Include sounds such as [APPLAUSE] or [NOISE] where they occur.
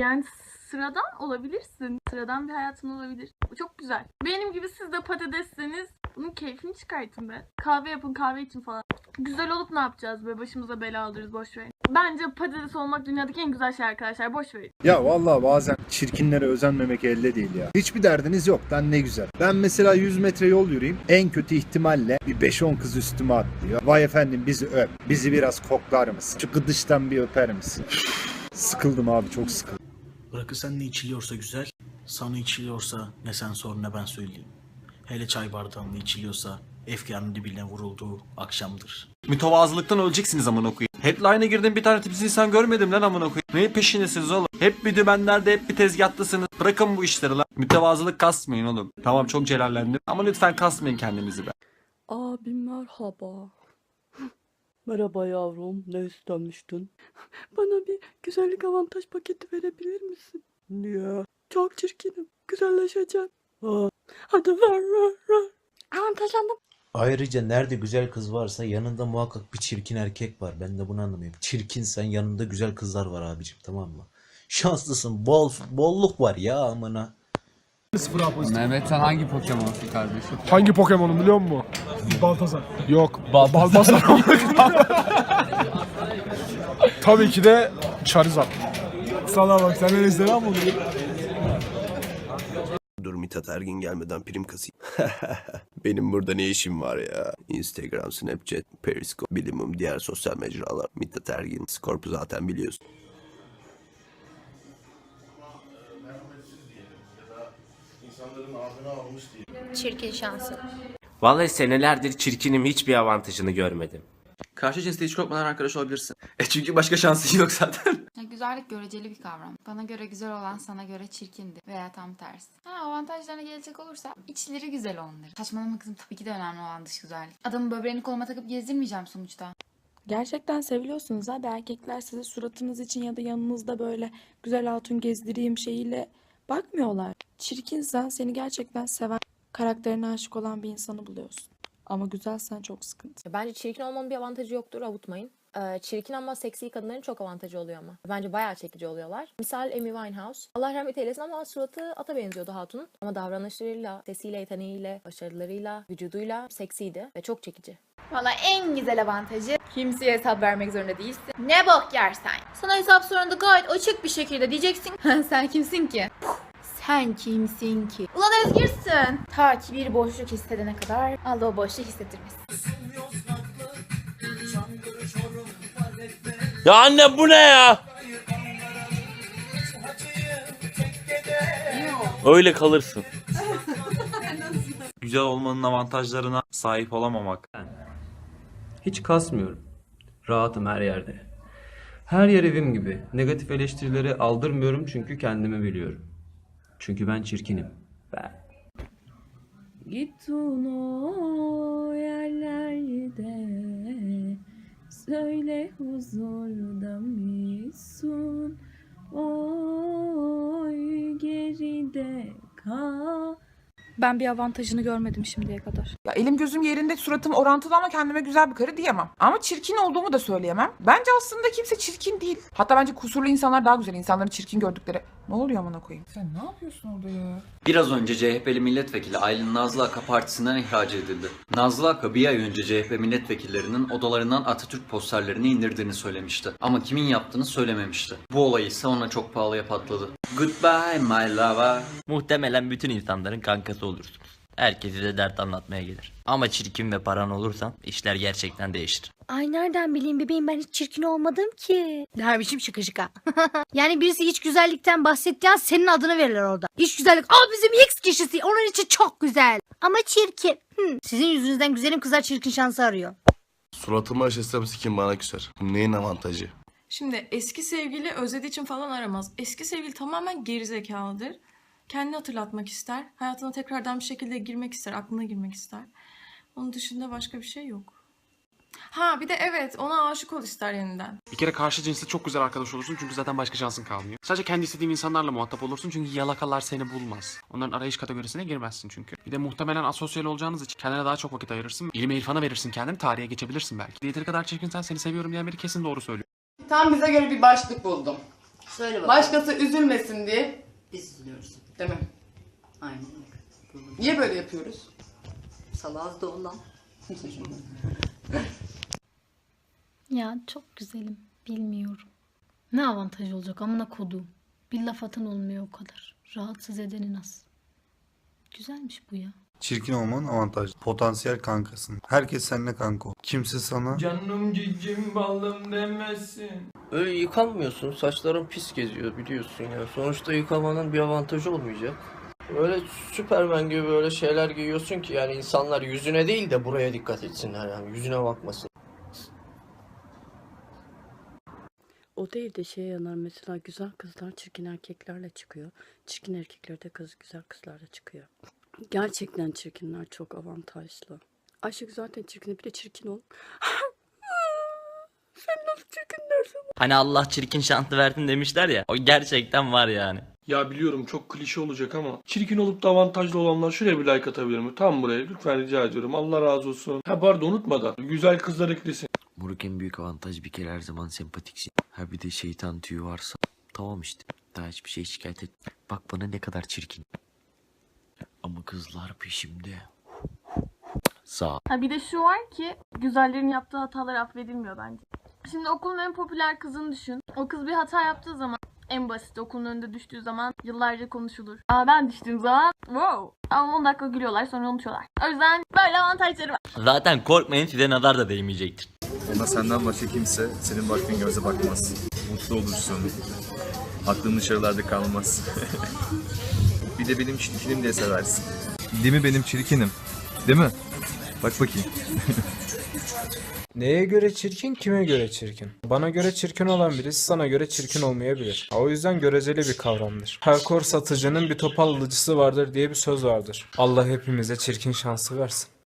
Yani sıradan olabilirsin. Sıradan bir hayatın olabilir. Çok güzel. Benim gibi siz de patatesseniz bunun keyfini çıkartın be. Kahve yapın kahve için falan. Güzel olup ne yapacağız be? Başımıza bela alırız boş. Bence patates olmak dünyadaki en güzel şey arkadaşlar. Boş. Ya vallahi bazen çirkinlere özenmemek elde değil ya. Hiçbir derdiniz yok. Ben ne güzel. Ben mesela 100 metre yol yürüyeyim. En kötü ihtimalle bir 5-10 kız üstüme atlıyor. Vay efendim bizi öp. Bizi biraz koklar mısın? Şu gıdıştan bir öper misin? Sıkıldım abi çok sıkıldım. Bırakırsan ne içiliyorsa güzel, sana içiliyorsa ne sen sor ne ben söyleyeyim. Hele çay bardağında içiliyorsa efkarın dibine vurulduğu akşamdır. Mütevazılıktan öleceksiniz amına koyayım. Headline'a girdim bir tane tipsiz insan görmedim lan amına koyayım. Neyin peşindesiniz oğlum? Hep bir dümenlerde hep bir tezgahtasınız. Bırakın bu işleri lan. Mütevazılık kasmayın oğlum. Tamam çok celallendim ama lütfen kasmayın kendinizi be. Abi merhaba. Merhaba yavrum, ne istemiştin? [LAUGHS] Bana bir güzellik avantaj paketi verebilir misin? Niye? Çok çirkinim, güzelleşeceğim. Aa, hadi ver ver ver. Avantajlandım. Ayrıca nerede güzel kız varsa yanında muhakkak bir çirkin erkek var. Ben de bunu anlamıyorum. Çirkinsen yanında güzel kızlar var abicim tamam mı? Şanslısın. Bol bolluk var ya amına. Mehmet sen hangi Pokemon'sun kardeşim? Hangi Pokemon'u biliyor musun? Baltazar. Yok. Baltazar. Tabii ki de Charizard. Sana bak sen öyle istemem bunu. Dur Mithat Ergin gelmeden prim kasayım. [LAUGHS] Benim burada ne işim var ya? Instagram, Snapchat, Periscope, bilimum, diğer sosyal mecralar. Mithat Ergin, Scorp'u zaten biliyorsun. Çirkin şansı. Vallahi senelerdir çirkinim hiçbir avantajını görmedim. Karşı cinsle hiç korkmadan arkadaş olabilirsin. E çünkü başka şansın yok zaten. [LAUGHS] güzellik göreceli bir kavram. Bana göre güzel olan sana göre çirkindi veya tam tersi. Ha avantajlarına gelecek olursa içleri güzel onların. Saçmalama kızım tabii ki de önemli olan dış güzellik. Adamın böbreğini koluma takıp gezdirmeyeceğim sonuçta. Gerçekten seviliyorsunuz abi. Erkekler size suratınız için ya da yanınızda böyle güzel hatun gezdireyim şeyiyle bakmıyorlar. Çirkinsen seni gerçekten seven, karakterine aşık olan bir insanı buluyorsun. Ama güzelsen çok sıkıntı. Bence çirkin olmanın bir avantajı yoktur avutmayın. Ee, çirkin ama seksi kadınların çok avantajı oluyor ama. Bence bayağı çekici oluyorlar. Misal Amy Winehouse. Allah rahmet eylesin ama suratı ata benziyordu hatunun. Ama davranışlarıyla, sesiyle, yeteneğiyle, başarılarıyla, vücuduyla seksiydi ve çok çekici. Valla en güzel avantajı kimseye hesap vermek zorunda değilsin. Ne bok yersen. Sana hesap sorunda gayet açık bir şekilde diyeceksin. [LAUGHS] Sen kimsin ki? Sen kimsin ki? Ulan özgürsün. Ta ki bir boşluk hissedene kadar Allah o boşluğu hissettirmesin. Ya anne bu ne ya? Öyle kalırsın. Güzel olmanın avantajlarına sahip olamamak. Hiç kasmıyorum. Rahatım her yerde. Her yer evim gibi. Negatif eleştirileri aldırmıyorum çünkü kendimi biliyorum. Çünkü ben çirkinim. Ben. Gittin o yerlerde Söyle huzurda mısın Oy geride kal Ben bir avantajını görmedim şimdiye kadar. Ya elim gözüm yerinde suratım orantılı ama kendime güzel bir karı diyemem. Ama çirkin olduğumu da söyleyemem. Bence aslında kimse çirkin değil. Hatta bence kusurlu insanlar daha güzel. İnsanların çirkin gördükleri. Ne oluyor amına koyayım? Sen ne yapıyorsun orada ya? Biraz önce CHP'li milletvekili Aylin Nazlı Aka partisinden ihraç edildi. Nazlı Aka bir ay önce CHP milletvekillerinin odalarından Atatürk posterlerini indirdiğini söylemişti. Ama kimin yaptığını söylememişti. Bu olay ise ona çok pahalıya patladı. Goodbye my lover. Muhtemelen bütün insanların kankası olursunuz. Herkese de dert anlatmaya gelir. Ama çirkin ve paran olursan işler gerçekten değişir. Ay nereden bileyim bebeğim ben hiç çirkin olmadım ki. Dermişim şıkı şıka. [LAUGHS] yani birisi iç güzellikten bahsettiği an senin adını verirler orada. İç güzellik aa bizim X kişisi onun için çok güzel. Ama çirkin. Hmm, Sizin yüzünüzden güzelim kızlar çirkin şansı arıyor. Suratıma aşırsam sikim bana küser. Neyin avantajı? Şimdi eski sevgili özlediği için falan aramaz. Eski sevgili tamamen gerizekalıdır. Kendini hatırlatmak ister. Hayatına tekrardan bir şekilde girmek ister. Aklına girmek ister. Onun dışında başka bir şey yok. Ha bir de evet ona aşık ol ister yeniden. Bir kere karşı cinsle çok güzel arkadaş olursun çünkü zaten başka şansın kalmıyor. Sadece kendi istediğin insanlarla muhatap olursun çünkü yalakalar seni bulmaz. Onların arayış kategorisine girmezsin çünkü. Bir de muhtemelen asosyal olacağınız için kendine daha çok vakit ayırırsın. İlme irfana verirsin kendini tarihe geçebilirsin belki. Yeteri kadar çirkinsen seni seviyorum diyen biri kesin doğru söylüyor. Tam bize göre bir başlık buldum. Söyle bakalım. Başkası üzülmesin diye. Biz üzülüyoruz. Değil mi? Aynen. Niye böyle yapıyoruz? Salaz da ondan. Ya çok güzelim. Bilmiyorum. Ne avantaj olacak amına koduğum. Bir laf atan olmuyor o kadar. Rahatsız edeni az. Güzelmiş bu ya. Çirkin olman avantaj. Potansiyel kankasın. Herkes seninle kanka ol. Kimse sana Canım cicim balım demesin. Öyle yıkanmıyorsun. Saçların pis geziyor biliyorsun ya. Sonuçta yıkamanın bir avantajı olmayacak. Öyle Süpermen gibi böyle şeyler giyiyorsun ki yani insanlar yüzüne değil de buraya dikkat etsinler yani yüzüne bakmasın. O değil de şey yanar mesela güzel kızlar çirkin erkeklerle çıkıyor. Çirkin erkekler de kız güzel kızlarla çıkıyor. Gerçekten çirkinler çok avantajlı. Ayşegül zaten çirkin bir de çirkin ol. [LAUGHS] Sen nasıl çirkin? Hani Allah çirkin şantı verdin demişler ya. O gerçekten var yani. Ya biliyorum çok klişe olacak ama çirkin olup da avantajlı olanlar şuraya bir like atabilir mi? Tam buraya lütfen rica ediyorum. Allah razı olsun. Ha pardon unutmadan güzel kızlar eklesin. Moruk en büyük avantaj bir kere her zaman sempatiksin. Ha bir de şeytan tüyü varsa tamam işte. Daha hiçbir şey şikayet et. Bak bana ne kadar çirkin. Ama kızlar peşimde. Sağ. Ha bir de şu var ki güzellerin yaptığı hatalar affedilmiyor bence. Şimdi okulun en popüler kızını düşün. O kız bir hata yaptığı zaman en basit okulun önünde düştüğü zaman yıllarca konuşulur. Aa ben düştüğüm zaman wow. Ama 10 dakika gülüyorlar sonra unutuyorlar. O yüzden böyle avantajları var. Zaten korkmayın size nazar da değmeyecektir. Ona senden başka kimse senin baktığın göze bakmaz. Mutlu olursun. Aklın dışarılarda kalmaz. [LAUGHS] bir de benim çirkinim diye seversin. Değil mi benim çirkinim? Değil mi? Bak bakayım. [LAUGHS] Neye göre çirkin, kime göre çirkin? Bana göre çirkin olan birisi sana göre çirkin olmayabilir. O yüzden göreceli bir kavramdır. Her kor satıcının bir topal alıcısı vardır diye bir söz vardır. Allah hepimize çirkin şansı versin.